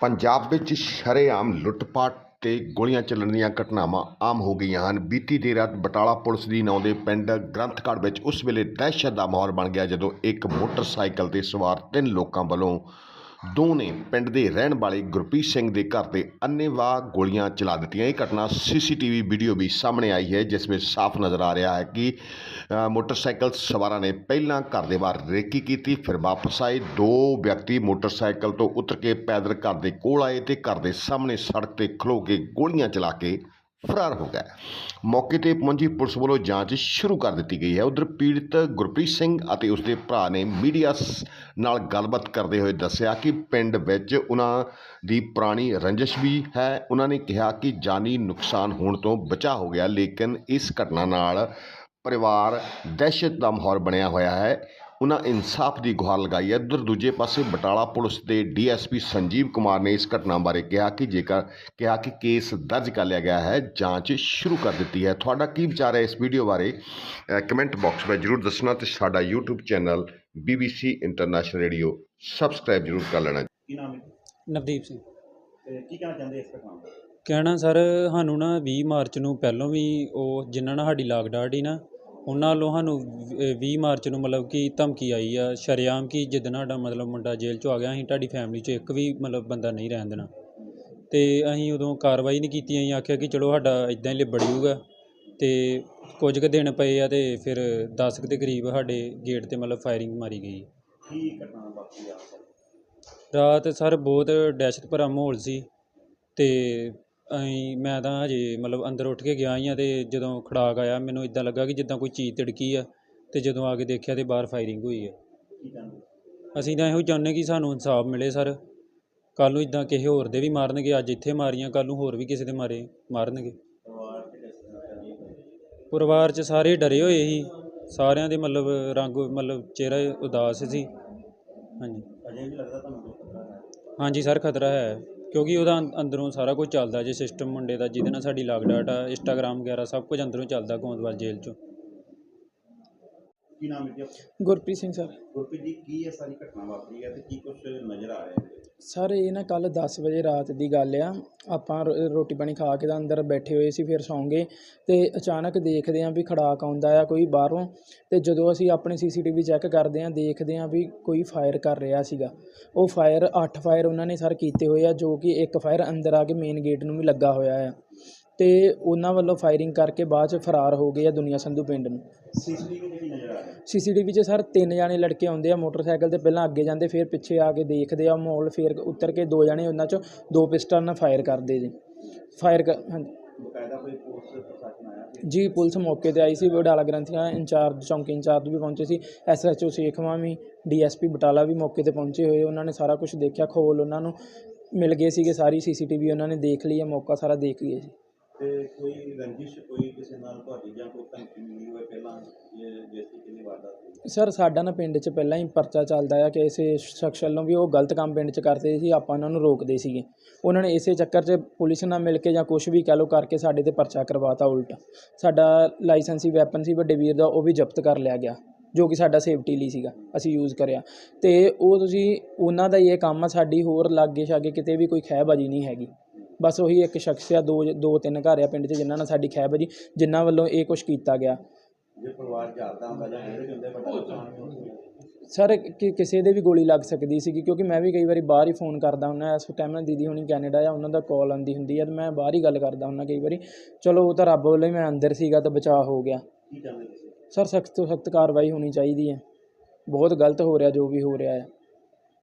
ਪੰਜਾਬ ਵਿੱਚ ਸ਼ਰੇਆਮ ਲੁੱਟ-ਪਾਟ ਤੇ ਗੋਲੀਆਂ ਚੱਲਣ ਦੀਆਂ ਘਟਨਾਵਾਂ ਆਮ ਹੋ ਗਈਆਂ ਹਨ। ਬੀਤੀ ਦੇਰ ਰਾਤ ਬਟਾਲਾ ਪੁਲਿਸ ਦੀ ਨੌਂ ਦੇ ਪਿੰਡ ਗ੍ਰੰਥਗੜ੍ਹ ਵਿੱਚ ਉਸ ਵੇਲੇ ਦਹਿਸ਼ਤ ਦਾ ਮਾਹੌਲ ਬਣ ਗਿਆ ਜਦੋਂ ਇੱਕ ਮੋਟਰਸਾਈਕਲ ਤੇ ਸਵਾਰ ਤਿੰਨ ਲੋਕਾਂ ਵੱਲੋਂ ਦੋ ਨੇ ਪਿੰਡ ਦੇ ਰਹਿਣ ਵਾਲੇ ਗੁਰਪ੍ਰੀਤ ਸਿੰਘ ਦੇ ਘਰ ਤੇ ਅੰਨ੍ਹੇਵਾਹ ਗੋਲੀਆਂ ਚਲਾ ਦਿੱਤੀਆਂ। ਇਹ ਘਟਨਾ ਸੀਸੀਟੀਵੀ ਵੀਡੀਓ ਵੀ ਸਾਹਮਣੇ ਆਈ ਹੈ, ਜਿਸ ਵਿੱਚ ਸਾਫ਼ ਨਜ਼ਰ ਆ ਰਿਹਾ ਹੈ ਕਿ ਮੋਟਰਸਾਈਕਲ ਸਵਾਰਾਂ ਨੇ ਪਹਿਲਾਂ ਘਰ ਦੇ ਬਾਹਰ ਰੇਕੀ ਕੀਤੀ, ਫਿਰ ਵਾਪਸ ਆਏ। ਦੋ ਵਿਅਕਤੀ ਮੋਟਰਸਾਈਕਲ ਤੋਂ ਉਤਰ ਕੇ ਪੈਦਲ ਘਰ ਦੇ ਕੋਲ ਆਏ ਤੇ ਘਰ ਦੇ ਸਾਹਮਣੇ ਸੜਕ ਤੇ ਖਲੋ ਕੇ ਗੋਲੀਆਂ ਚਲਾ ਕੇ ਫਰਾਰ ਹੋ ਗਿਆ। ਮੌਕੇ ਤੇ ਪਹੁੰਚੀ ਪੁਲਿਸ ਵੱਲੋਂ ਜਾਂਚ ਸ਼ੁਰੂ ਕਰ ਦਿੱਤੀ ਗਈ ਹੈ। ਉਧਰ ਪੀੜਤ ਗੁਰਪ੍ਰੀਤ ਸਿੰਘ ਅਤੇ ਉਸਦੇ ਭਰਾ ਨੇ ਮੀਡੀਆ ਨਾਲ ਗੱਲਬਾਤ ਕਰਦੇ ਹੋਏ ਦੱਸਿਆ ਕਿ ਪਿੰਡ ਵਿੱਚ ਉਹਨਾਂ ਦੀ ਪੁਰਾਣੀ ਰੰਜਿਸ਼ ਵੀ ਹੈ। ਉਹਨਾਂ ਨੇ ਕਿਹਾ ਕਿ ਜਾਨੀ ਨੁਕਸਾਨ ਹੋਣ ਤੋਂ ਬਚਾ ਹੋ ਗਿਆ, ਲੇਕਿਨ ਇਸ ਘਟਨਾ ਨਾਲ ਪਰਿਵਾਰ ਦਹਿਸ਼ਤ ਦਾ ਮਾਹੌਲ ਬਣਿਆ ਹੋਇਆ ਹੈ। ਉਹਨਾਂ ਇਨਸਾਫ ਦੀ ਗੁਹਾਰ ਲਗਾਈ ਹੈ। ਉਧਰ ਦੂਜੇ ਪਾਸੇ ਬਟਾਲਾ ਪੁਲਿਸ ਦੇ ਡੀਐਸਪੀ ਸੰਜੀਵ ਕੁਮਾਰ ਨੇ ਇਸ ਘਟਨਾ ਬਾਰੇ ਕਿਹਾ ਕਿ ਜੇਕਰ ਕਿਹਾ ਕਿ ਕੇਸ ਦਰਜ ਕਰ ਲਿਆ ਗਿਆ ਹੈ ਜਾਂਚ ਸ਼ੁਰੂ ਕਰ ਦਿੱਤੀ ਹੈ। ਤੁਹਾਡਾ ਕੀ ਵਿਚਾਰ ਹੈ ਇਸ ਵੀਡੀਓ ਬਾਰੇ? ਕਮੈਂਟ ਬਾਕਸ ਵਿੱਚ ਜਰੂਰ ਦੱਸਣਾ ਤੇ ਸਾਡਾ YouTube channel BBC international radio subscribe ਜਰੂਰ ਕਰ ਲੈਣਾ। ਕੀ ਨਾਮ ਹੈ? ਨਵਦੀਪ ਸਿੰਘ। ਤੇ ਕੀ ਕਹਿਣਾ ਚਾਹੁੰਦੇ ਇਸ ਘਟਨਾ ਬਾਰੇ? ਕਹਿਣਾ ਸਰ ਸਾਨੂੰ ਨਾ 20 ਮਾਰਚ ਨੂੰ ਪਹਿਲੋਂ ਵੀ ਉਹ ਜਿਨ੍ਹਾਂ ਨਾਲ ਸਾਡੀ ਲਾਗ ਡਾਟ ਸੀ ਨਾ ਉਹਨਾਂ ਵੱਲੋਂ ਸਾਨੂੰ ਵ- 20 ਮਾਰਚ ਨੂੰ ਮਤਲਬ ਕਿ ਧਮਕੀ ਆਈ ਆ ਸ਼ਰੇਆਮ ਕਿ ਜਿੱਦਣ ਸਾਡਾ ਮਤਲਬ ਮੁੰਡਾ ਜੇਲ੍ਹ 'ਚੋਂ ਆ ਗਿਆ ਅਸੀਂ ਤੁਹਾਡੀ ਫੈਮਿਲੀ 'ਚ ਇੱਕ ਵੀ ਮਤਲਬ ਬੰਦਾ ਨਹੀਂ ਰਹਿਣ ਦੇਣਾ। ਤੇ ਅਸੀਂ ਉਦੋਂ ਕਾਰਵਾਈ ਨਹੀਂ ਕੀਤੀ ਅਸੀਂ ਆਖਿਆ ਕਿ ਚਲੋ ਸਾਡਾ ਇਦਾਂ ਹੀ ਲਿਬੜ ਜੂਗਾ ਤੇ ਕੁਝ ਕੁ ਦਿਨ ਪਏ ਆ ਤੇ ਫਿਰ 10 ਕੁ ਦੇ ਕਰੀਬ ਸਾਡੇ ਗੇਟ ਤੇ ਮਤਲਬ ਫਾਇਰਿੰਗ ਮਾਰੀ ਗਈ। ਕੀ ਘਟਨਾ ਵਾਪਰੀ ਆ? ਰਾਤ ਸਰ ਬਹੁਤ ਦਹਿਸ਼ਤ ਭਰਾ ਮਾਹੌਲ ਸੀ ਤੇ ਅਸੀਂ ਮੈਂ ਤਾਂ ਹਜੇ ਮਤਲਬ ਅੰਦਰ ਉੱਠ ਕੇ ਗਿਆ ਹੀ ਆ ਤੇ ਜਦੋਂ ਖੜਾਕ ਆਇਆ ਮੈਨੂੰ ਇਦਾਂ ਲੱਗਾ ਕਿ ਜਿੱਦਾਂ ਕੋਈ ਚੀਜ਼ ਤਿੜਕੀ ਆ ਤੇ ਜਦੋਂ ਆ ਕੇ ਦੇਖਿਆ ਤੇ ਬਾਹਰ ਫਾਇਰਿੰਗ ਹੋਈ ਹੈ ਅਸੀਂ ਤਾਂ ਇਹੋ ਚਾਹੁੰਦੇ ਕਿ ਸਾਨੂੰ ਇਨਸਾਫ ਮਿਲੇ ਸਰ। ਕੱਲ੍ਹ ਨੂੰ ਇਦਾਂ ਕਿਸੇ ਹੋਰ ਦੇ ਵੀ ਮਾਰਨਗੇ ਅੱਜ ਇੱਥੇ ਮਾਰੀਆਂ ਕੱਲ੍ਹ ਨੂੰ ਹੋਰ ਵੀ ਕਿਸੇ ਦੇ ਮਾਰੇ ਮਾਰਨਗੇ। ਪਰਿਵਾਰ 'ਚ ਸਾਰੇ ਡਰੇ ਹੋਏ ਸੀ। ਸਾਰਿਆਂ ਦੇ ਮਤਲਬ ਰੰਗ ਮਤਲਬ ਚਿਹਰਾ ਉਦਾਸ ਸੀ। ਹਾਂਜੀ। ਅਜੇ ਵੀ ਲੱਗਦਾ ਤੁਹਾਨੂੰ ਕੋਈ ਖਤਰਾ ਹੈ? ਹਾਂਜੀ ਸਰ ਖਤਰਾ ਹੈ। ਕਿਉਂਕਿ ਉਹਦਾ ਅੰ- ਅੰਦਰੋਂ ਸਾਰਾ ਕੁਝ ਚੱਲਦਾ ਜੇ ਸਿਸਟਮ ਮੁੰਡੇ ਦਾ, ਜਿਹਦੇ ਨਾਲ ਸਾਡੀ ਲਾਗ ਡਾਟ ਆ ਇੰਸਟਾਗ੍ਰਾਮ ਵਗੈਰਾ ਸਭ ਕੁਝ ਅੰਦਰੋਂ ਚੱਲਦਾ ਗੋਂਦਵਾਲ ਜੇਲ੍ਹ 'ਚੋਂ। ਕੀ ਨਾਮ ਹੈ ਜੀ ਆਪਣਾ? ਗੁਰਪ੍ਰੀਤ ਸਿੰਘ ਸਰ। ਗੁਰਪ੍ਰੀਤ ਜੀ ਕੀ ਇਹ ਸਾਰੀ ਘਟਨਾ ਵਾਪਰੀ ਹੈ ਤੇ ਕੀ ਕੁਝ ਨਜ਼ਰ ਆ ਰਿਹਾ ਹੈ? ਸਰ ਇਹ ਨਾ ਕੱਲ 10 ਵਜੇ ਰਾਤ ਦੀ ਗੱਲ ਆ। ਆਪਾਂ ਰੋ- ਰੋਟੀ ਪਾਣੀ ਖਾ ਕੇ ਤਾਂ ਅੰਦਰ ਬੈਠੇ ਹੋਏ ਸੀ ਫਿਰ ਸੌਂ ਗਏ ਤੇ ਅਚਾਨਕ ਦੇਖਦੇ ਆਂ ਵੀ ਖੜਾਕ ਆਉਂਦਾ ਆ ਕੋਈ ਬਾਹਰੋਂ ਤੇ ਜਦੋਂ ਅਸੀਂ ਆਪਣੇ ਸੀਸੀਟੀਵੀ ਚੈੱਕ ਕਰਦੇ ਆਂ ਦੇਖਦੇ ਆਂ ਵੀ ਕੋਈ ਫਾਇਰ ਕਰ ਰਿਹਾ ਸੀਗਾ। ਉਹ ਫਾਇਰ 8 ਫਾਇਰ ਉਹਨਾਂ ਨੇ ਸਰ ਕੀਤੇ ਹੋਏ ਆ ਜੋ ਕਿ ਇੱਕ ਫਾਇਰ ਅੰਦਰ ਆ ਕੇ ਮੇਨ ਗੇਟ ਨੂੰ ਵੀ ਲੱਗਾ ਹੋਇਆ ਆ। ਤੇ ਉਹਨਾਂ ਵੱਲੋਂ ਫਾਇਰਿੰਗ ਕਰਕੇ ਬਾਅਦ ਚ ਫਰਾਰ ਹੋ ਗਏ ਆ ਦੁਨੀਆ ਸੰਧੂ ਪਿੰਡ ਨੂੰ। ਸੀਸੀਟੀਵੀ 'ਚ ਸਰ ਤਿੰਨ ਜਾਣੇ ਲੜਕੇ ਆਉਂਦੇ ਆ ਮੋਟਰਸਾਈਕਲ ਤੇ ਪਹਿਲਾਂ ਅੱਗੇ ਜਾਂਦੇ ਫਿਰ ਪਿੱਛੇ ਆ ਕੇ ਦੇਖਦੇ ਆ ਮਾਹੌਲ ਫਿਰ ਉਤਰ ਕੇ ਦੋ ਜਾਣੇ ਉਹਨਾਂ 'ਚੋਂ ਦੋ ਪਿਸਟਲ ਨਾਲ ਫਾਇਰ ਕਰਦੇ ਜੀ। ਫਾਇਰ ਕਰ ਹਾਂਜੀ। ਜੀ ਪੁਲਿਸ ਮੌਕੇ ਤੇ ਆਈ ਸੀ ਬਡਾਲਾ ਗ੍ਰੰਥੀਆਂ ਇੰਚਾਰਜ ਚੌਂਕੀ ਇੰਚਾਰਜ ਵੀ ਪਹੁੰਚੇ ਸੀ ਐਸਐਚਓ ਸੇਖਵਾਂ ਵੀ ਡੀਐਸਪੀ ਬਟਾਲਾ ਵੀ ਮੌਕੇ ਤੇ ਪਹੁੰਚੇ ਹੋਏ ਉਹਨਾਂ ਨੇ ਸਾਰਾ ਕੁਝ ਦੇਖਿਆ ਖੋਲ ਉਹਨਾਂ ਨੂੰ ਮਿਲ ਗਏ ਸੀਗੇ ਸਾਰੀ ਸੀਸੀਟੀਵੀ ਉਹਨਾਂ ਨੇ ਦੇਖ ਲਈ ਹੈ ਮੌਕਾ ਸਾਰਾ ਦੇਖ ਗਏ ਸੀ ਤੇ ਕੋਈ ਰੰਜਿਸ਼, ਕੋਈ ਕਿਸੇ ਨਾਲ ਤੁਹਾਡੀ ਜਾਂ ਕੋਈ ਧਮਕੀ ਮਿਲੀ ਹੋਵੇ ਪਹਿਲਾਂ ਇਹ ਕਿੰਨੀ ਵਾਰਦਾਤ ਹੋਈ? ਸਰ, ਸਾਡਾ ਨਾ ਪਿੰਡ 'ਚ ਪਹਿਲਾਂ ਹੀ ਪਰਚਾ ਚੱਲਦਾ ਆ ਕਿ ਇਸੇ ਸ਼ਖਸ ਵੱਲੋਂ ਵੀ ਉਹ ਗਲਤ ਕੰਮ ਪਿੰਡ 'ਚ ਕਰਦੇ ਸੀ, ਆਪਾਂ ਉਹਨਾਂ ਨੂੰ ਰੋਕਦੇ ਸੀਗੇ। ਉਹਨਾਂ ਨੇ ਇਸੇ ਚੱਕਰ 'ਚ ਪੁਲਿਸ ਨਾਲ ਮਿਲ ਕੇ ਜਾਂ ਕੁਝ ਵੀ ਕਹਿ ਲਓ ਕਰਕੇ ਸਾਡੇ ਤੇ ਪਰਚਾ ਕਰਵਾਤਾ ਉਲਟ। ਸਾਡਾ ਲਾਇਸੈਂਸੀ ਵੈਪਨ ਸੀ, ਵੱਡੇ ਵੀਰ ਦਾ, ਉਹ ਵੀ ਜ਼ਬਤ ਕਰ ਲਿਆ ਗਿਆ, ਜੋ ਕਿ ਸਾਡਾ ਸੇਫਟੀ ਲਈ ਸੀਗਾ, ਅਸੀਂ ਯੂਜ਼ ਕਰਿਆ। ਤੇ ਉਹ ਤੁਸੀਂ, ਉਹਨਾਂ ਦਾ ਹੀ ਇਹ ਕੰਮ ਆ, ਸਾਡੀ ਹੋਰ ਲਾਗੇ ਛਾਗੇ ਕਿਤੇ ਵੀ ਕੋਈ ਖਹਿਬਾਜੀ ਨਹੀਂ ਹੈਗੀ। ਬਸ ਉਹੀ ਇੱਕ ਸ਼ਖਸ ਆ ਦੋ ਦੋ ਤਿੰਨ ਘਰ ਆ ਪਿੰਡ 'ਚ ਜਿਨ੍ਹਾਂ ਨਾਲ ਸਾਡੀ ਖਹਿਬਾਜੀ ਜਿਨ੍ਹਾਂ ਵੱਲੋਂ ਇਹ ਕੁਝ ਕੀਤਾ ਗਿਆ। ਜੇ ਪਰਿਵਾਰ ਜਾਗਦਾ ਹੁੰਦਾ ਜਾਂ ਜਿਹੜੇ ਵੀ ਹੁੰਦੇ ਵੱਡਾ ਨੁਕਸਾਨ ਵੀ ਹੋ ਸਕਦਾ ਸਰ ਕਿ ਕਿਸੇ ਦੇ ਵੀ ਗੋਲੀ ਲੱਗ ਸਕਦੀ ਸੀਗੀ ਕਿਉਂਕਿ ਮੈਂ ਵੀ ਕਈ ਵਾਰੀ ਬਾਹਰ ਹੀ ਫੋਨ ਕਰਦਾ ਹੁੰਦਾ ਇਸ ਟਾਈਮ ਨਾਲ ਦੀਦੀ ਹੁਣੀ ਕੈਨੇਡਾ ਆ ਉਹਨਾਂ ਦਾ ਕਾਲ ਆਉਂਦੀ ਹੁੰਦੀ ਆ ਤੇ ਮੈਂ ਬਾਹਰ ਹੀ ਗੱਲ ਕਰਦਾ ਹੁੰਦਾ ਕਈ ਵਾਰੀ ਚਲੋ ਉਹ ਤਾਂ ਰੱਬ ਵੱਲੋਂ ਹੀ ਮੈਂ ਅੰਦਰ ਸੀਗਾ ਤਾਂ ਬਚਾਅ ਹੋ ਗਿਆ। ਕੀ ਚਾਹੁੰਦੇ ਤੁਸੀਂ? ਸਰ ਸਖਤ ਤੋਂ ਸਖਤ ਕਾਰਵਾਈ ਹੋਣੀ ਚਾਹੀਦੀ ਹੈ। ਬਹੁਤ ਗਲਤ ਹੋ ਰਿਹਾ ਜੋ ਵੀ ਹੋ ਰਿਹਾ ਹੈ।